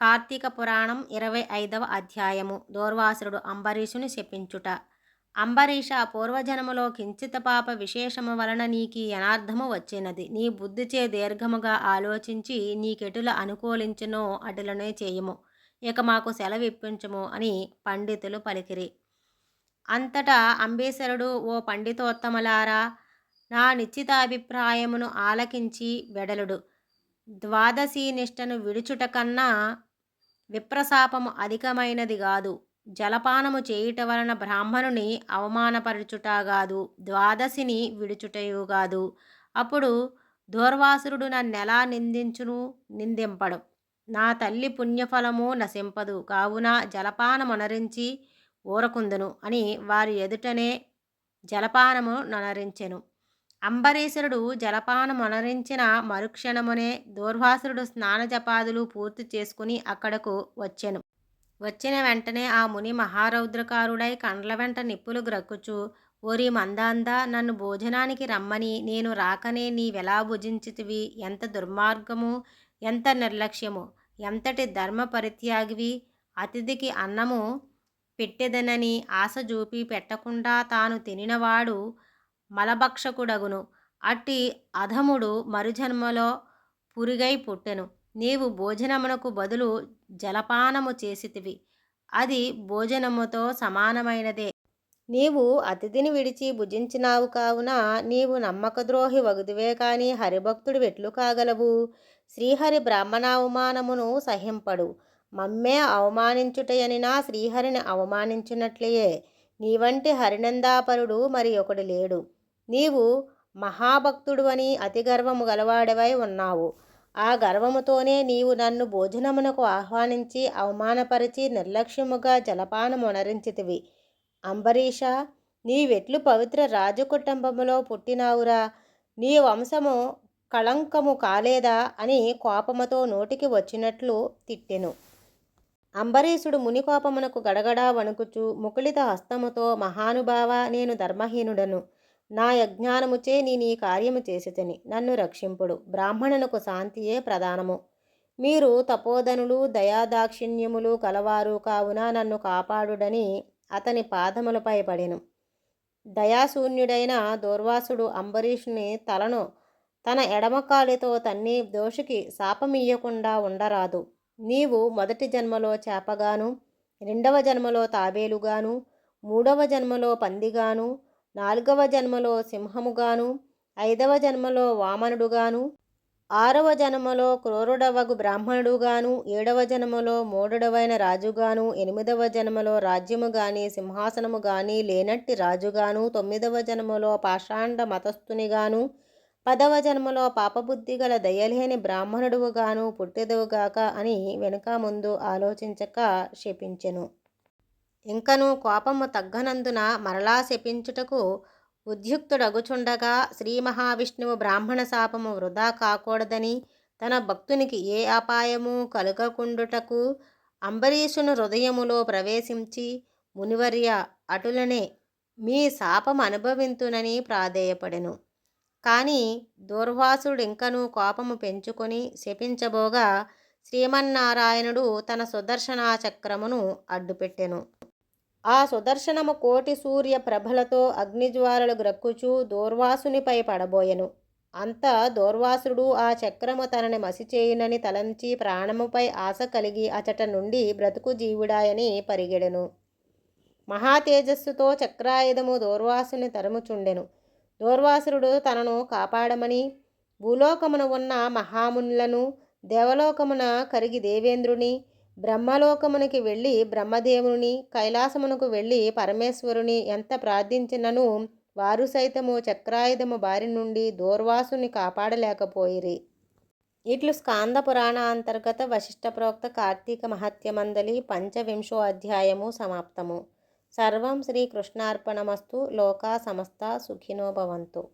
కార్తీక పురాణం ఇరవై ఐదవ అధ్యాయము. దూర్వాసురుడు అంబరీషుని శపించుట. అంబరీష పూర్వజన్మలో కించిత పాప విశేషము వలన నీకు అనార్థము వచ్చినది. నీ బుద్ధిచే దీర్ఘముగా ఆలోచించి నీకెటుల అనుకూలించునో అటులనే చేయము. ఇక మాకు సెలవిప్పించుము అని పండితులు పలికిరి. అంతటా అంబేశ్వరుడు ఓ పండితోత్తములారా నా నిశ్చితాభిప్రాయమును ఆలకించి వెడలుడు. ద్వాదశి నిష్టను విడుచుట కన్నా విప్రశాపము అధికమైనది కాదు. జలపానము చేయుట వలన బ్రాహ్మణుని అవమానపరచుటగాదు ద్వాదశిని విడుచుటయుగాదు. అప్పుడు దూర్వాసురుడు నన్నెలా నిందించును? నిందింపడు. నా తల్లి పుణ్యఫలము నశింపదు. కావున జలపానమునరించి ఊరకుందును అని వారి ఎదుటనే జలపానము నొనరించెను. అంబరీశ్వరుడు జలపానమునరించిన మరుక్షణమునే దూర్వాసురుడు స్నానజపాదులు పూర్తి చేసుకుని అక్కడకు వచ్చెను. వచ్చిన వెంటనే ఆ ముని మహారౌద్రకారుడై కండ్ల వెంట నిప్పులు గ్రక్కుచు ఓరి మందాంద నన్ను భోజనానికి రమ్మని నేను రాకనే నీవెలా భుజించితివి? ఎంత దుర్మార్గము ఎంత నిర్లక్ష్యము ఎంతటి ధర్మ పరిత్యాగివి? అతిథికి అన్నము పెట్టెదనని ఆశ చూపి పెట్టకుండా తాను తినినవాడు మలభక్షకుడగును. అట్టి అధముడు మరుజన్మలో పురిగై పుట్టెను. నీవు భోజనమునకు బదులు జలపానము చేసితివి. అది భోజనముతో సమానమైనదే. నీవు అతిథిని విడిచి భుజించినావు కావున నీవు నమ్మకద్రోహి వగుదువే కాని హరిభక్తుడు వెట్లు కాగలవు. శ్రీహరి బ్రాహ్మణ అవమానమును సహింపడు. మమ్మే అవమానించుటయనినా శ్రీహరిని అవమానించినట్లయే. నీవంటి హరినందాపరుడు మరి ఒకడు లేడు. నీవు మహాభక్తుడు అని అతి గర్వము గలవాడవై ఉన్నావు. ఆ గర్వముతోనే నీవు నన్ను భోజనమునకు ఆహ్వానించి అవమానపరిచి నిర్లక్ష్యముగా జలపానమునరించితివి అంబరీష నీవెట్లు పవిత్ర రాజకుటుంబములో పుట్టినావురా. నీ వంశము కళంకము కాలేదా అని కోపముతో నోటికి వచ్చినట్లు తిట్టెను. అంబరీషుడు ముని కోపమునకు గడగడా వణుకుచు ముకుళిత హస్తముతో మహానుభావ నేను ధర్మహీనుడను. నా యజ్ఞానముచే నీ నీ కార్యము చేసితిని. నన్ను రక్షింపుడు. బ్రాహ్మణునకు శాంతియే ప్రధానము. మీరు తపోధనులు దయాదాక్షిణ్యములు కలవారు కావున నన్ను కాపాడుడని అతని పాదములపై పడెను. దయాశూన్యుడైన దూర్వాసుడు అంబరీషుని తలను తన ఎడమకాలితో తన్ని దోషికి శాపమియ్యకుండా ఉండరాదు. నీవు మొదటి జన్మలో చేపగాను రెండవ జన్మలో తాబేలుగాను మూడవ జన్మలో పందిగాను నాలుగవ జన్మలో సింహముగాను ఐదవ జన్మలో వామనుడుగాను ఆరవ జన్మలో క్రోరుడవగు బ్రాహ్మణుడుగాను ఏడవ జన్మలో మూడుడవైన రాజుగాను ఎనిమిదవ జన్మలో రాజ్యము గాని సింహాసనము గాని లేనట్టి రాజుగాను తొమ్మిదవ జన్మలో పాషాండ మతస్థునిగాను పదవ జన్మలో పాపబుద్ధి గల దయలేని బ్రాహ్మణుడుగాను పుట్టెదవుగాక అని వెనుక ముందు ఆలోచించక శపించెను. ఇంకను కోపము తగ్గనందున మరలా శపించుటకు ఉద్యుక్తుడగుచుండగా శ్రీ మహావిష్ణువు బ్రాహ్మణ శాపము వృధా కాకూడదని తన భక్తునికి ఏ అపాయము కలుగకుండుటకు అంబరీషును హృదయములో ప్రవేశించి మునివర్య అటులనే మీ శాపం అనుభవింతునని ప్రాధేయపడెను. కానీ దూర్వాసుడింకను కోపము పెంచుకొని శపించబోగా శ్రీమన్నారాయణుడు తన సుదర్శనా చక్రమును అడ్డుపెట్టెను. ఆ సుదర్శనము కోటి సూర్య ప్రభలతో అగ్నిజ్వాలలు గ్రక్కుచూ దూర్వాసునిపై పడబోయెను. అంత దూర్వాసుడు ఆ చక్రము తనని మసిచేయునని తలంచి ప్రాణముపై ఆశ కలిగి అచట నుండి బ్రతుకు జీవుడాయని పరిగెడెను. మహాతేజస్సుతో చక్రాయుధము దూర్వాసుని తరుముచుండెను. దూర్వాసురుడు తనను కాపాడమని భూలోకమున ఉన్న మహామునులను దేవలోకమున కరిగి దేవేంద్రుని బ్రహ్మలోకమునికి వెళ్ళి బ్రహ్మదేవుని కైలాసమునకు వెళ్ళి పరమేశ్వరుని ఎంత ప్రార్థించినను వారు సైతము చక్రాయుధము బారి నుండి దూర్వాసుని కాపాడలేకపోయిరి. ఇట్లు స్కాంద పురాణ అంతర్గత వశిష్ట ప్రోక్త కార్తీక మహత్యమందలి పంచవింశో అధ్యాయము సమాప్తము. సర్వం శ్రీకృష్ణార్పణమస్తు లోకా సమస్త సుఖినో భవంతు.